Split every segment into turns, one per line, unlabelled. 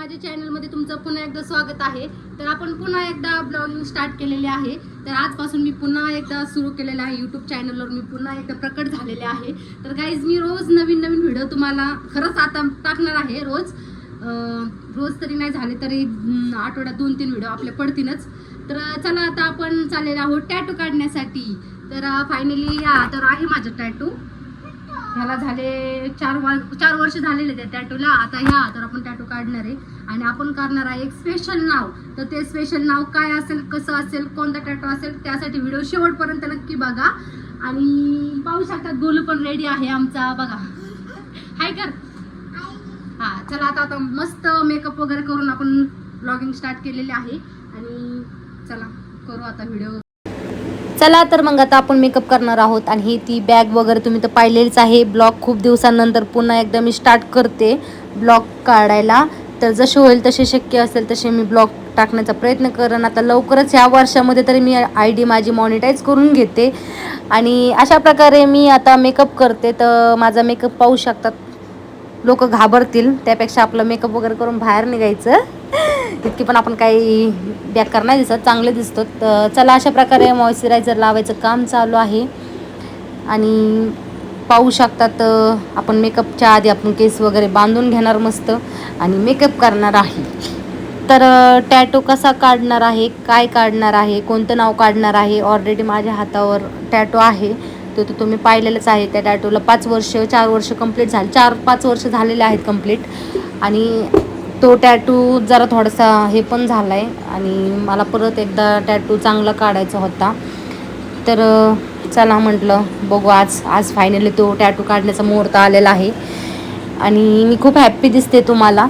माझ्या चॅनलमध्ये तुमचं पुन्हा एकदा स्वागत आहे. तर आपण पुन्हा एकदा ब्लॉगिंग स्टार्ट केलेले आहे. तर आजपासून मी पुन्हा एकदा सुरू केलेलं आहे यूट्यूब चॅनलवर मी पुन्हा एकदा प्रकट झालेले आहे. तर गाईज मी रोज नवीन नवीन व्हिडिओ तुम्हाला खरंच आता टाकणार आहे. रोज रोज तरी नाही झाले तरी आठवड्यात दोन तीन व्हिडिओ आपले पडतीलच. तर चला आता आपण चाललेलो आहोत टॅटू काढण्यासाठी. तर फायनली या तर आहे माझं टॅटू ह्याला झाले चार वा चार वर्ष झालेले त्या टॅटूला आता ह्या तर आपण टॅटू काढणार आहे. आणि आपण करणार आहे एक स्पेशल नाव. तर ते स्पेशल नाव काय असेल कसं असेल कोणता टॅटू असेल त्यासाठी व्हिडिओ शेवटपर्यंत नक्की बघा. आणि पाहू शकतात गोलू पण रेडी आहे आमचा. बघा. हाय कर. हा चला आता आता मस्त मेकअप वगैरे करून आपण ब्लॉगिंग स्टार्ट केलेले आहे. आणि चला करू आता व्हिडिओ
चला तर मग आता आपण मेकअप करणार आहोत. आणि ही ती बॅग वगैरे तुम्ही तर पाहिलेलीच आहे. ब्लॉग खूप दिवसांनंतर पुन्हा एकदा मी स्टार्ट करते. ब्लॉग काढायला. तर जसे होईल तसे शक्य असेल तसे मी ब्लॉग टाकण्याचा प्रयत्न करेन. आता लवकरच ह्या वर्षामध्ये तरी मी आय डी माझी मॉनिटाईज करून घेते. आणि अशा प्रकारे मी आता मेकअप करते. तर माझा मेकअप पाहू शकतात लोक घाबरतील. त्यापेक्षा आपलं मेकअप वगैरे करून बाहेर निघायचं. इतकी पण आपण काही बेकार नाही दिसत चांगले दिसतो. तर चला अशा प्रकारे मॉइश्चरायझर लावायचं काम चालू आहे. आणि पाहू शकतात आपण मेकअपच्या आधी आपण केस वगैरे बांधून घेणार मस्त. आणि मेकअप करणार आहे. तर टॅटो कसा काढणार आहे काय काढणार आहे कोणतं नाव काढणार आहे ऑलरेडी माझ्या हातावर टॅटो आहे. तो तर तुम्ही पाहिलेलंच आहे त्या टॅटोला पाच वर्ष चार वर्ष कंप्लीट झाले चार पाच वर्ष झालेले आहेत कंप्लीट आणि तो टॅटू जरा थोडासा हे पण झाला आहे आणि मला परत एकदा टॅटू चांगला काढायचा होता. तर चला म्हटलं बघू आज आज फायनली तो टॅटू काढण्याचा मुहूर्त आलेला आहे. आणि मी खूप हॅप्पी दिसते तुम्हाला.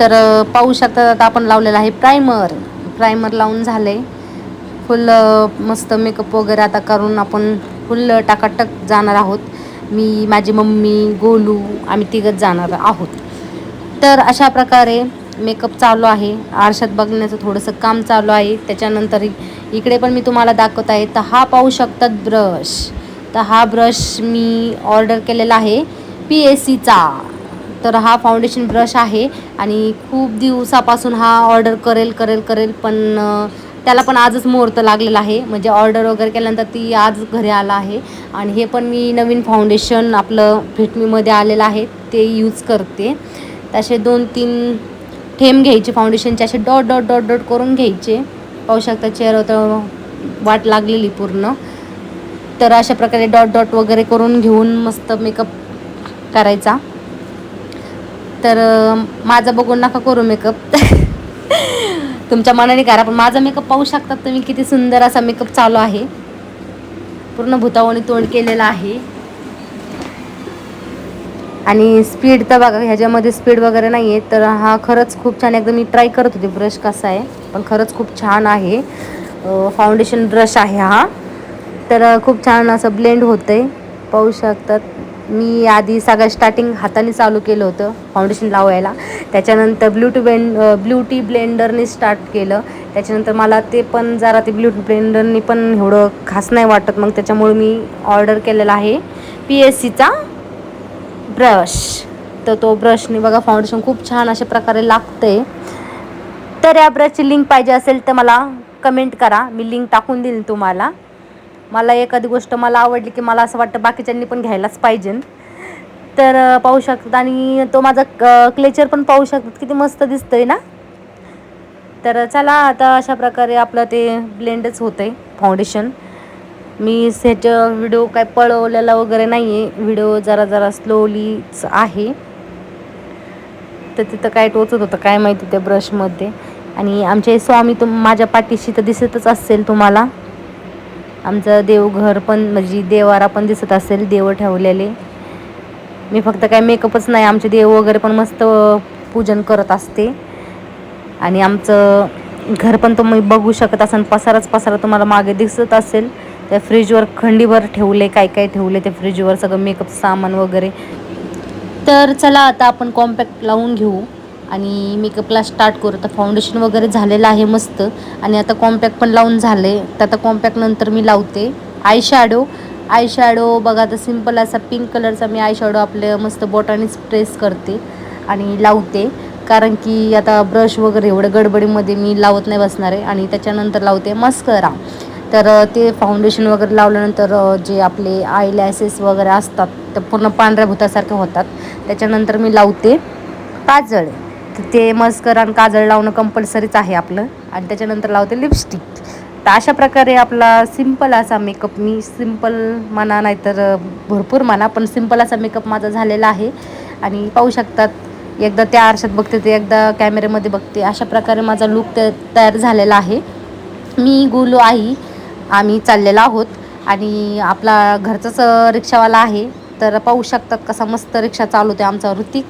तर पाहू शकता आता आपण लावलेला आहे प्रायमर प्रायमर लावून झालं आहे फुल मस्त मेकअप वगैरे आता करून आपण फुल टाकाटक जाणार आहोत. मी माझी मम्मी गोलू आम्ही तिघंच जाणार आहोत. तर अशा प्रकारे मेकअप चालू आहे. आरशात बघण्याचं थोडंसं काम चालू आहे. त्याच्यानंतर इकडे पण मी तुम्हाला दाखवत आहे. तर हा पाहू शकतात ब्रश. तर हा ब्रश मी ऑर्डर केलेला आहे पी एस सीचा तर हा फाउंडेशन ब्रश आहे आणि खूप दिवसापासून हा ऑर्डर करेल करेल करेल पण त्याला पण आजच मुहूर्त लागलेला आहे. म्हणजे ऑर्डर वगैरे केल्यानंतर ती आज घरी आला आहे. आणि हे पण मी नवीन फाउंडेशन आपलं फिटमीमध्ये आलेलं आहे. ते यूज करते. तसे दोन तीन थेंब घ्यायचे फाउंडेशनचे असे डॉट डॉट डॉट डॉट करून घ्यायचे. पाहू शकता चेहरा तर वाट लागलेली पूर्ण. तर अशा प्रकारे डॉट डॉट वगैरे करून घेऊन मस्त मेकअप करायचा. तर माझा बघून नका करू मेकअप तुमच्या मनाने करा पण माझा मेकअप पाहू शकतात तुम्ही किती सुंदर असा मेकअप चालू आहे. पूर्ण भुतावणी तोंड केलेला आहे. आणि स्पीड तर बघा ह्याच्यामध्ये स्पीड वगैरे नाही आहे तर हा खरंच खूप छान एकदम मी ट्राय करत होते. ब्रश कसा आहे पण खरंच खूप छान आहे. फाउंडेशन ब्रश आहे हा. तर खूप छान असं ब्लेंड होतं आहे पाहू शकतात. मी आधी सगळ्या स्टार्टिंग हाताने चालू केलं होतं फाउंडेशन लावायला. त्याच्यानंतर ब्ल्यूटी ब्लेंड ब्ल्युटी ब्लेंडरने स्टार्ट केलं. त्याच्यानंतर मला ते पण जरा ते ब्ल्युटी ब्लेंडरने पण एवढं खास नाही वाटत. मग त्याच्यामुळे मी ऑर्डर केलेला आहे पी एस सीचा ब्रश. तर तो ब्रशने बघा फाउंडेशन खूप छान अशा प्रकारे लागते. तर या ब्रशची लिंक पाहिजे असेल तर मला कमेंट करा. मी लिंक टाकून देईन तुम्हाला. मला एखादी गोष्ट मला आवडली की मला असं वाटतं बाकीच्यांनी पण घ्यायलाच पाहिजे. तर पाहू शकतात. आणि तो माझा क्लेचर पण पाहू शकतात. किती मस्त दिसतंय ना? तर चला आता अशा प्रकारे आपलं ते ब्लेंडच होतं आहे फाउंडेशन मी ह्याचं व्हिडिओ काय पळवलेला वगैरे नाही आहे व्हिडिओ जरा जरा स्लोलीच आहे. तर तिथं काय टोचत होतं काय माहिती त्या ब्रशमध्ये आणि आमचे स्वामी तुम माझ्या पाठीशी तर दिसतच असेल तुम्हाला. आमचं देवघर पण म्हणजे देवारा पण दिसत असेल देव ठेवलेले. मी फक्त काय मेकअपच नाही आमचे देव वगैरे पण मस्त पूजन करत असते. आणि आमचं घर पण तुम्ही बघू शकत असाल पसारच पसारा तुम्हाला मागे दिसत असेल. त्या फ्रीजवर खंडीवर ठेवले काय काय ठेवले त्या फ्रीजवर सगळं मेकअप सामान वगैरे. तर चला आता आपण कॉम्पॅक्ट लावून घेऊ. आणि मेकअपला स्टार्ट करू. तर फाउंडेशन वगैरे झालेलं आहे मस्त. आणि आता कॉम्पॅक्ट पण लावून झाले तर आता कॉम्पॅक्ट नंतर मी लावते. आय शॅडो आय शॅडो बघा आता सिंपल असा पिंक कलरचा मी आय शॅडो आपल्या मस्त बोटाने प्रेस करते आणि लावते. कारण की आता ब्रश वगैरे एवढं गडबडीमध्ये मी लावत नाही बसणार आहे. आणि त्याच्यानंतर लावते मस्करा तर ते फाउंडेशन वगैरे लावल्यानंतर जे आपले आय लॅसेस वगैरे असतात ते पूर्ण पांढऱ्या भुतासारखे होतात. त्याच्यानंतर मी लावते काजळ. तर ते मस्कर आणि काजळ लावणं कंपल्सरीच आहे आपलं. आणि त्याच्यानंतर लावते लिपस्टिक तर अशा प्रकारे आपला सिंपल असा मेकअप मी सिंपल म्हणा नाहीतर तर भरपूर म्हणा पण सिंपल असा मेकअप माझा झालेला आहे. आणि पाहू शकतात एकदा त्या आरशात बघते ते एकदा कॅमेऱ्यामध्ये बघते अशा प्रकारे माझा लुक तयार झालेला आहे. मी गुलो आई आम्ही चाललेलो आहोत. आणि आपला घरचाच रिक्षावाला आहे. तर पाहू शकतात कसा मस्त रिक्षा चालवते आमचा ऋतिक.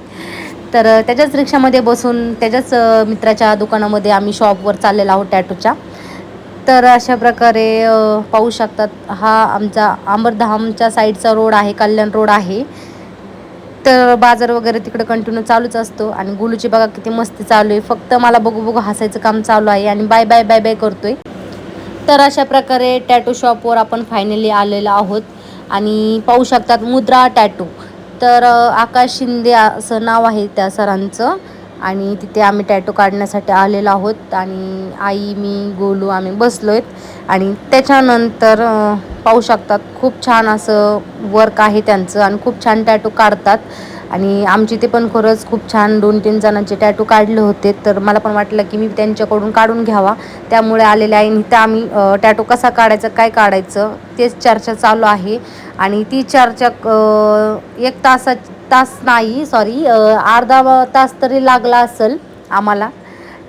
तर त्याच्याच रिक्षामध्ये बसून त्याच्याच मित्राच्या दुकानामध्ये आम्ही शॉपवर चाललेलो आहोत टॅटूच्या. तर अशा प्रकारे पाहू शकतात हा आमचा आंबरधामच्या साईडचा रोड आहे कल्याण रोड आहे. तर बाजार वगैरे तिकडे कंटिन्यू चालूच असतो. आणि गुलूची बघा किती मस्ती चालू आहे. फक्त मला बघू बघू हसायचं काम चालू आहे. आणि बाय बाय बाय बाय करतोय. तर अशा प्रकारे टॅटू शॉपवर आपण फायनली आलेलो आहोत. आणि पाहू शकतात मुद्रा टॅटू तर आकाश शिंदे असं नाव आहे त्या सरांचं. आणि तिथे आम्ही टॅटू काढण्यासाठी आलेलो आहोत. आणि आई मी गोलू आम्ही बसलो आहेत आणि त्याच्यानंतर पाहू शकतात खूप छान असं वर्क आहे त्यांचं. आणि खूप छान टॅटू काढतात. आणि आमची ते पण खरंच खूप छान दोन तीन जणांचे टॅटू काढले होते. तर मला पण वाटलं की मी त्यांच्याकडून काढून घ्यावा. त्यामुळे आलेले आहे इथं आम्ही टॅटू कसा काढायचा काय काढायचं तेच चर्चा चालू आहे. आणि ती चर्चा एक तासा तास नाही सॉरी अर्धा तास तरी लागला असेल आम्हाला.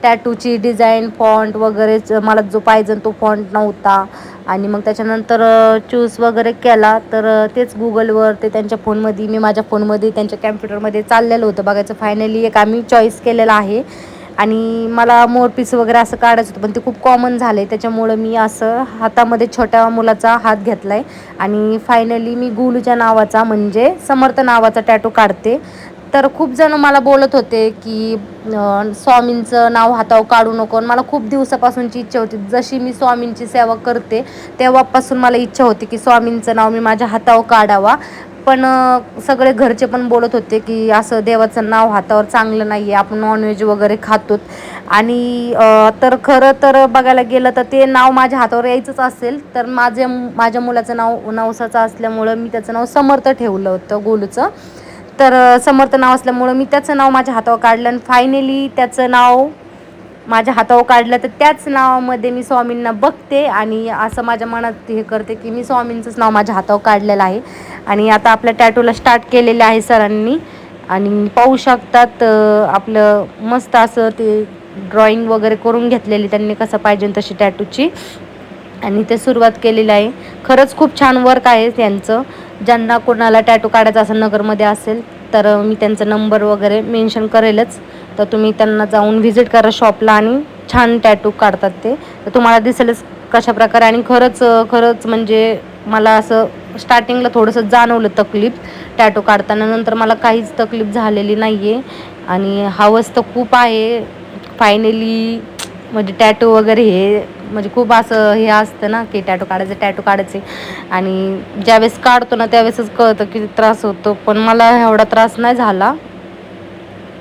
टॅटूची डिझाईन फॉन्ट वगैरेच मला जो पाहिजे तो फॉन्ट नव्हता. आणि मग त्याच्यानंतर चूज वगैरे केला तर तेच गुगलवर ते त्यांच्या फोनमध्ये मी माझ्या फोनमध्ये त्यांच्या कॅम्प्युटरमध्ये चाललेलं होतं बघायचं. फायनली एक आम्ही चॉईस केलेला आहे. आणि मला मोरपीस वगैरे असं काढायचं होतं पण ते खूप कॉमन झालं आहे त्याच्यामुळं मी असं हातामध्ये छोट्या मुलाचा हात घेतला आहे आणि फायनली मी गुलूच्या नावाचा म्हणजे समर्थ नावाचा टॅटू काढते. तर खूप जण मला बोलत होते की स्वामींचं नाव हातावर काढू नको. आणि मला खूप दिवसापासूनची इच्छा होती. जशी मी स्वामींची सेवा करते तेव्हापासून मला इच्छा होती की स्वामींचं नाव मी माझ्या हातावर काढावा. पण सगळे घरचे पण बोलत होते की असं देवाचं नाव हातावर चांगलं नाही आहे आपण नॉनव्हेज वगैरे खातो आणि तर खरं तर बघायला गेलं तर ते नाव माझ्या हातावर यायचंच असेल तर माझे माझ्या मुलाचं नाव नवसाचं असल्यामुळं मी त्याचं नाव समर्थ ठेवलं होतं गोलूचं. तर समर्थ नाव असल्यामुळं मी त्याचं नाव माझ्या हातावर काढलं आणि फायनली त्याचं नाव माझ्या हातावर काढलं. तर त्याच नावामध्ये मी स्वामींना बघते आणि असं माझ्या मनात हे करते की मी स्वामींचंच नाव माझ्या हातावर काढलेलं आहे. आणि आता आपल्या टॅटूला स्टार्ट केलेलं आहे सरांनी. आणि पाहू शकतात आपलं मस्त असं ते ड्रॉइंग वगैरे करून घेतलेली त्यांनी कसं पाहिजे तशी टॅटूची आणि ते सुरुवात केलेली आहे. खरंच खूप छान वर्क आहे त्यांचं. ज्यांना कोणाला टॅटू काढायचा असेल नगरमध्ये असेल तर मी त्यांचा नंबर वगैरे मेन्शन करेलच. तर तुम्ही त्यांना जाऊन व्हिजिट करा शॉपला आणि छान टॅटू काढतात ते. तर तुम्हाला दिसेलच कशा प्रकारे आणि खरंच खरंच म्हणजे मला असं स्टार्टिंगला थोडंसं जाणवलं तकलीफ टॅटू काढताना. नंतर मला काहीच तकलीफ झालेली नाही आहे आणि हवस तर खूप आहे. फायनली म्हणजे टॅटू वगैरे हे म्हणजे खूप असं हे असतं ना की टॅटू काढायचं टॅटू काढायचे. आणि ज्यावेळेस काढतो ना त्यावेळेसच कळतं की त्रास होतो. पण मला एवढा त्रास नाही झाला.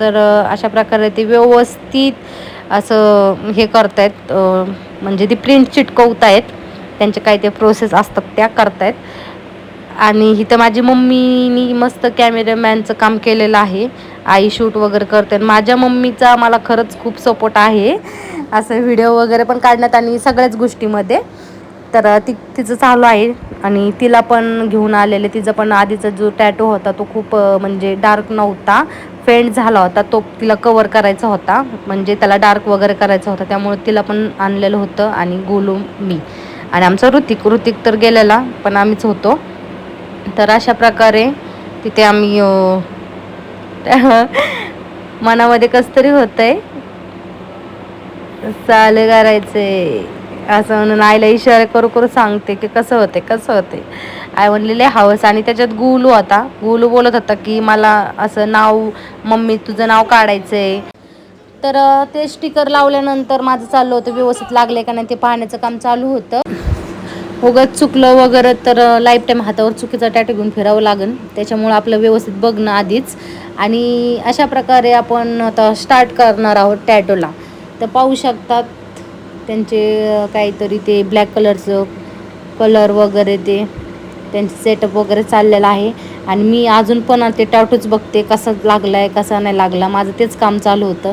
तर अशा प्रकारे ते व्यवस्थित असं हे करतायत. म्हणजे ती प्रिंट चिटकवतायत. त्यांचे काही ते प्रोसेस असतात त्या करतायत. आणि इथं माझी मम्मीनी मस्त कॅमेरामॅनचं काम केलेलं आहे. आई शूट वगैरे करते आणि माझ्या मम्मीचा मला खरंच खूप सपोर्ट आहे. असं व्हिडिओ वगैरे पण काढण्यात आणि सगळ्याच गोष्टीमध्ये. तर ती तिचं चालू आहे आणि तिला पण घेऊन आलेले. तिचा पण आधीचा जो टॅटो होता तो खूप म्हणजे डार्क नव्हता. फेंट झाला होता. तो तिला कवर करायचा होता. म्हणजे त्याला डार्क वगैरे करायचा होता. त्यामुळे तिला पण आणलेलं होतं आणि गोलू मी. आणि आमचा ऋतिक ऋतिक तर गेलेला पण आम्हीच होतो. तर अशा प्रकारे तिथे आम्ही मनामध्ये कसं तरी होतंय. चालू करायचंय. असं म्हणून आईला इशारा करू करू सांगते की कसं होते कसं होते आई म्हणलेले हवस. आणि त्याच्यात गुलू होता. गुलू बोलत होता की मला असं नाव मम्मी तुझं नाव काढायचंय. तर ते स्टिकर लावल्यानंतर माझं चाललं होतं. व्यवस्थित लागले का नाही ते पाहण्याचं काम चालू होतं. उगाच चुकलं वगैरे तर लाईफ टाईम हातावर चुकीचा टॅट घेऊन फिरावं लागेल त्याच्यामुळं आपलं व्यवस्थित बघणं आधीच. आणि अशा प्रकारे आपण आता स्टार्ट करणार आहोत टॅटोला तर पाहू शकतात त्यांचे काहीतरी ते ब्लॅक कलरचं कलर वगैरे ते त्यांचे सेटअप वगैरे चाललेलं आहे. आणि मी अजून पण ते टॅटूच बघते कसा लागला आहे कसा नाही लागला. माझं तेच काम चालू होतं.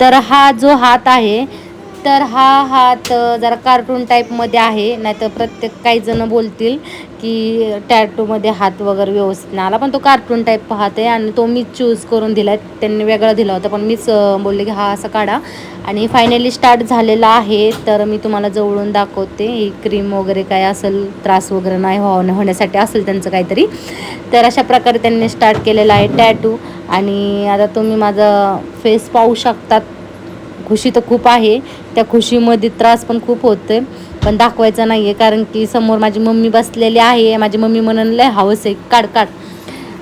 तर हा जो हात आहे तर हा हात जरा कार्टून टाईपमध्ये आहे. नाहीतर प्रत्येक काही जण बोलतील की टॅटूमध्ये हात वगैरे व्यवस्थित नाही आला. पण तो कार्टून टाईप पाहते आहे आणि तो मी चूज करून दिला. आहे त्यांनी वेगळा दिला होता पण मीच बोलले की हा असा काढा. आणि फायनली स्टार्ट झालेला आहे. तर मी तुम्हाला जवळून दाखवते. ही क्रीम वगैरे काय असेल त्रास वगैरे नाही व्हावं होण्यासाठी असेल त्यांचं काहीतरी. तर अशा प्रकारे त्यांनी स्टार्ट केलेला आहे टॅटू आणि आता तुम्ही माझा फेस पाहू शकतात. खुशी तर खूप आहे. त्या खुशीमध्ये त्रास पण खूप होतोय. पण दाखवायचा नाही आहे कारण की समोर माझी मम्मी बसलेली आहे. माझी मम्मी म्हणून लय हवस आहे. काढ काढ.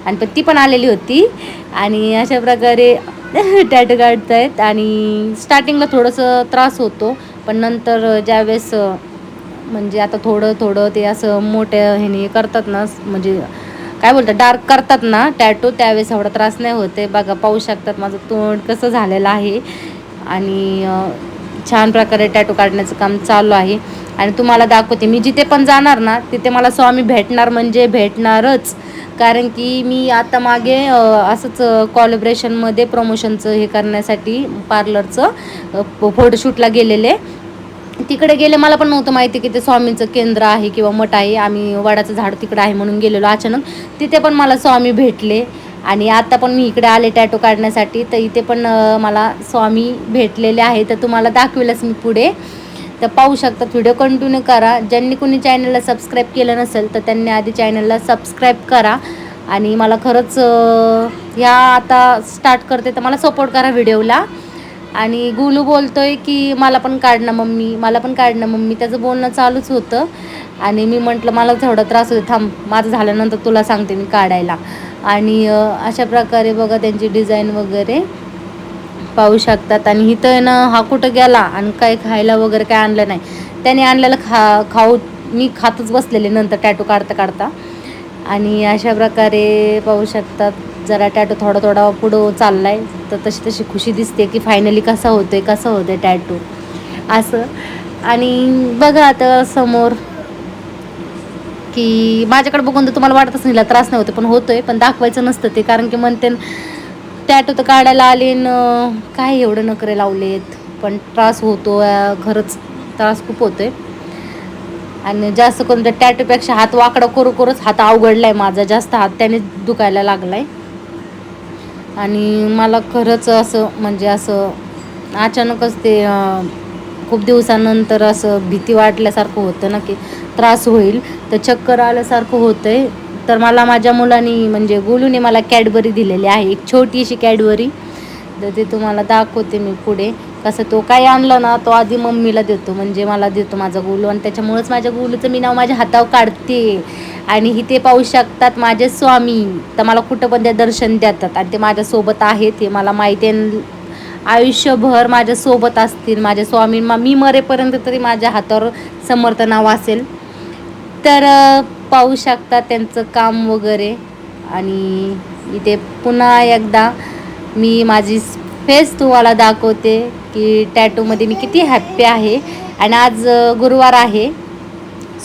आणि पण ती पण आलेली होती. आणि अशा प्रकारे टॅटो काढत आहेत आणि स्टार्टिंगला थोडंसं त्रास होतो. पण नंतर ज्यावेळेस म्हणजे आता थोडं थोडं ते असं मोठ्या ह्याने करतात ना म्हणजे काय बोलतात डार्क करतात ना टॅटो त्यावेळेस एवढा त्रास नाही होते बघा पाहू शकतात माझं तोंड कसं झालेलं आहे. आणि छान प्रकारे टॅटू काढण्याचं काम चालू आहे. आणि तुम्हाला दाखवते मी जिथे पण जाणार ना तिथे मला स्वामी भेटणार म्हणजे भेटणारच. कारण की मी आता मागे असंच कॉलिब्रेशनमध्ये प्रमोशनचं हे करण्यासाठी पार्लरचं फोटोशूटला गेलेले. तिकडे गेले मला पण नव्हतं माहिती की ते स्वामींचं केंद्र आहे किंवा मठ आहे. आम्ही वडाचं झाड तिकडे आहे म्हणून गेलेलो अचानक. तिथे पण मला स्वामी भेटले. आणि आता पण मी इकडे आले टॅटो काढण्यासाठी. तर इथे पण मला स्वामी भेटलेले आहे. तर तुम्हाला दाखवेलच मी पुढे. तर पाहू शकतात व्हिडिओ कंटिन्यू करा. ज्यांनी कोणी चॅनलला सबस्क्राईब केलं नसेल तर त्यांनी आधी चॅनलला सबस्क्राईब करा. आणि मला खरंच ह्या आता स्टार्ट करते तर मला सपोर्ट करा व्हिडिओला आणि गुलू बोलतोय की मला पण काढणं मम्मी मला पण काढणं मम्मी. त्याचं बोलणं चालूच होतं. आणि मी म्हटलं मला थोडा त्रास होतो थांब माझं झाल्यानंतर तुला सांगते मी काढायला. आणि अशा प्रकारे बघा त्यांची डिझाईन वगैरे पाहू शकतात. आणि इथं आहे ना हा कुठं गेला आणि काय खायला वगैरे काय आणलं नाही. त्याने आणलेलं खा खाऊ मी खातच बसलेले नंतर टॅटू काढता काढता आणि अशा प्रकारे पाहू शकतात. जरा टॅटू थोडा थोडा पुढं चालला आहे तर तशी तशी खुशी दिसते की फायनली कसा होतोय कसा आहे टॅटू. असं. आणि बघा आता समोर की माझ्याकडे बघून तर तुम्हाला वाटतच नाही त्रास नाही होतो पण होतोय पण दाखवायचं नसतं ते. कारण की म्हणते टॅटू तर काढायला आले न काय एवढं नखरे लावलेत? पण त्रास होतो खरंच त्रास खूप होतोय. आणि जास्त करून त्या टॅटूपेक्षा हात वाकडा करू करूच हात आहे माझा जास्त हात त्याने दुखायला लागलाय. आणि मला खरंच असं म्हणजे असं अचानकच ते खूप दिवसानंतर असं भीती वाटल्यासारखं होतं ना की त्रास होईल. तर चक्कर आल्यासारखं होतं आहे तर मला माझ्या मुलांनी म्हणजे गोलूने मला कॅडबरी दिलेली आहे. एक छोटीशी कॅडबरी. तर ते तुम्हाला दाखवते मी पुढे. कसं तो काय आणलं ना तो आधी मम्मीला देतो. म्हणजे मला देतो माझा गोलू. आणि त्याच्यामुळेच माझ्या गोलूचं मी नाव माझ्या हातावर काढते. आणि इथे पाहू शकतात माझे स्वामी. तर मला कुठं पण ते दर्शन देतात. आणि ते माझ्यासोबत आहेत हे मला माहिती आहे. आयुष्यभर माझ्यासोबत असतील माझ्या स्वामी. मा- मी मरेपर्यंत तरी माझ्या हातावर समर्थ नाव असेल. तर पाहू शकतात त्यांचं काम वगैरे. आणि इथे पुन्हा एकदा मी माझी फेस तुम्हाला दाखवते की टॅटूमध्ये मी किती हॅप्पी आहे. आणि आज गुरुवार आहे.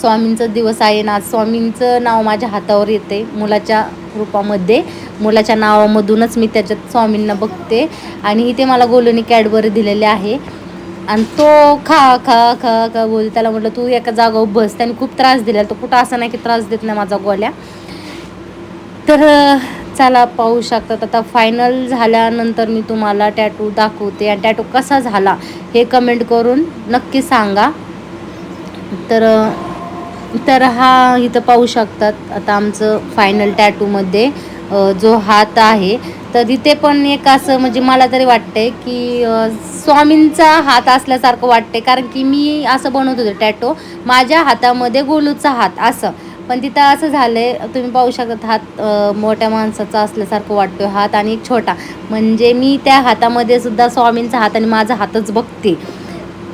स्वामींचा दिवस आहे ना आज स्वामींचं नाव माझ्या हातावर येते. मुलाच्या रूपामध्ये मुलाच्या नावामधूनच मी त्याच्यात स्वामींना बघते. आणि इथे मला गोलूनी कॅडबरी दिलेले आहे. आणि तो खा खा खा खा बोल त्याला म्हटलं तू एका जागावर बस. त्याने खूप त्रास दिला. तो कुठं असं नाही की त्रास देत नाही माझा गोल्या. तर चला पाहू शकतात आता फायनल झाल्यानंतर मी तुम्हाला टॅटू दाखवते. आणि टॅटू कसा झाला हे कमेंट करून नक्की सांगा. तर तर हा इथं पाहू शकतात. आता आमचं फायनल टॅटूमध्ये जो हात आहे तर इथे पण एक असं म्हणजे मला तरी वाटतंय की स्वामींचा हात असल्यासारखं वाटतंय. कारण की मी असं बनवत होते टॅटो माझ्या हातामध्ये गोलूचा हात असं. पण तिथं असं झालंय तुम्ही पाहू शकत हात मोठ्या माणसाचा असल्यासारखं वाटतोय हात आणि एक छोटा. म्हणजे मी त्या हातामध्ये सुद्धा स्वामींचा हात आणि माझा हातच बघते.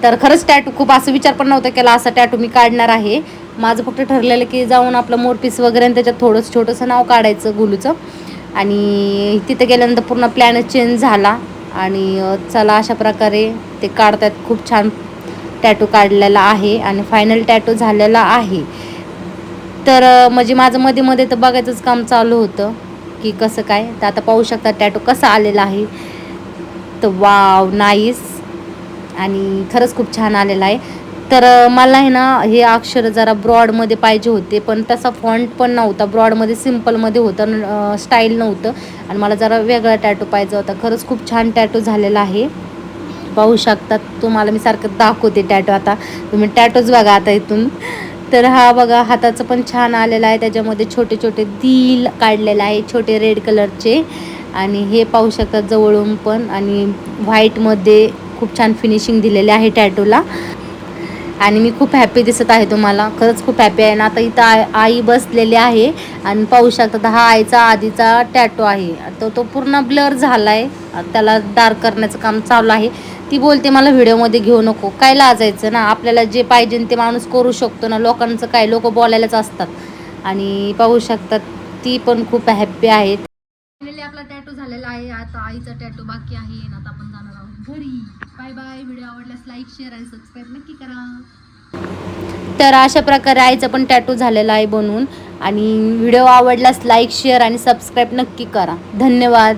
तर खरंच टॅटू खूप असं विचार पण नव्हता केला असा टॅटू मी काढणार आहे. माझं फक्त ठरलेलं की जाऊन आपलं मोरपीस वगैरे आणि त्याच्यात थोडंसं छोटंसं नाव काढायचं गुलूचं. आणि तिथं गेल्यानंतर पूर्ण प्लॅनच चेंज झाला. आणि चला अशा प्रकारे ते काढतात. खूप छान टॅटू काढलेला आहे आणि फायनल टॅटू झालेला आहे. तर म्हणजे माझं मध्ये मध्ये तर बघायचंच काम चालू होतं की कसं काय. तर आता पाहू शकता टॅटू कसा आलेला आहे. तर वाव नाईस आणि खरंच खूप छान आलेला आहे. तर मला आहे ना हे अक्षर जरा ब्रॉडमध्ये पाहिजे होते पण तसा फॉन्ट पण नव्हता. ब्रॉडमध्ये सिम्पलमध्ये होतं स्टाईल नव्हतं. आणि मला जरा वेगळा टॅटू पाहिजे होता. खरंच खूप छान टॅटू झालेला आहे. पाहू शकतात तुम्हाला मी सारखं दाखवते टॅटू आता. तुम्ही टॅटूच बघा आता इथून. तर हा बघा हाताचं पण छान आलेला आहे. त्याच्यामध्ये छोटे छोटे दिल काढलेले आहे छोटे रेड कलरचे आणि हे पाहू शकतात जवळून पण. आणि व्हाईटमध्ये खूप छान फिनिशिंग दिलेले आहे टॅटूला आणि मी खूप हॅपी दिसत आहे तुम्हाला. खरंच खूप हॅपी आहे. ना आता इथं आई आई बसलेली आहे आणि पाहू शकता हा आईचा आधीचा टॅटू आहे. तो तो पूर्ण ब्लर झाला आहे त्याला डार्क करण्याचं काम चालू आहे. ती बोलते मला व्हिडिओमध्ये घेऊ नको. काय लाजायचं ना? आपल्याला जे पाहिजे ते माणूस करू शकतो ना. लोकांचं काय? लोक बोलायलाच असतात. आणि पाहू शकतात ती पण खूप हॅप्पी आहेत
आपला टॅटू झालेला आहे. आता आईचा टॅटू बाकी आहे. आता आपण घरी. बाय बाय व्हिडिओ आवडल्यास लाईक शेअर आणि सबस्क्राईब नक्की करा.
तर अशा प्रकारे आईचं पण टॅटू झालेला आहे बनवून आणि व्हिडिओ आवडल्यास लाईक शेअर आणि सबस्क्राईब नक्की करा. धन्यवाद.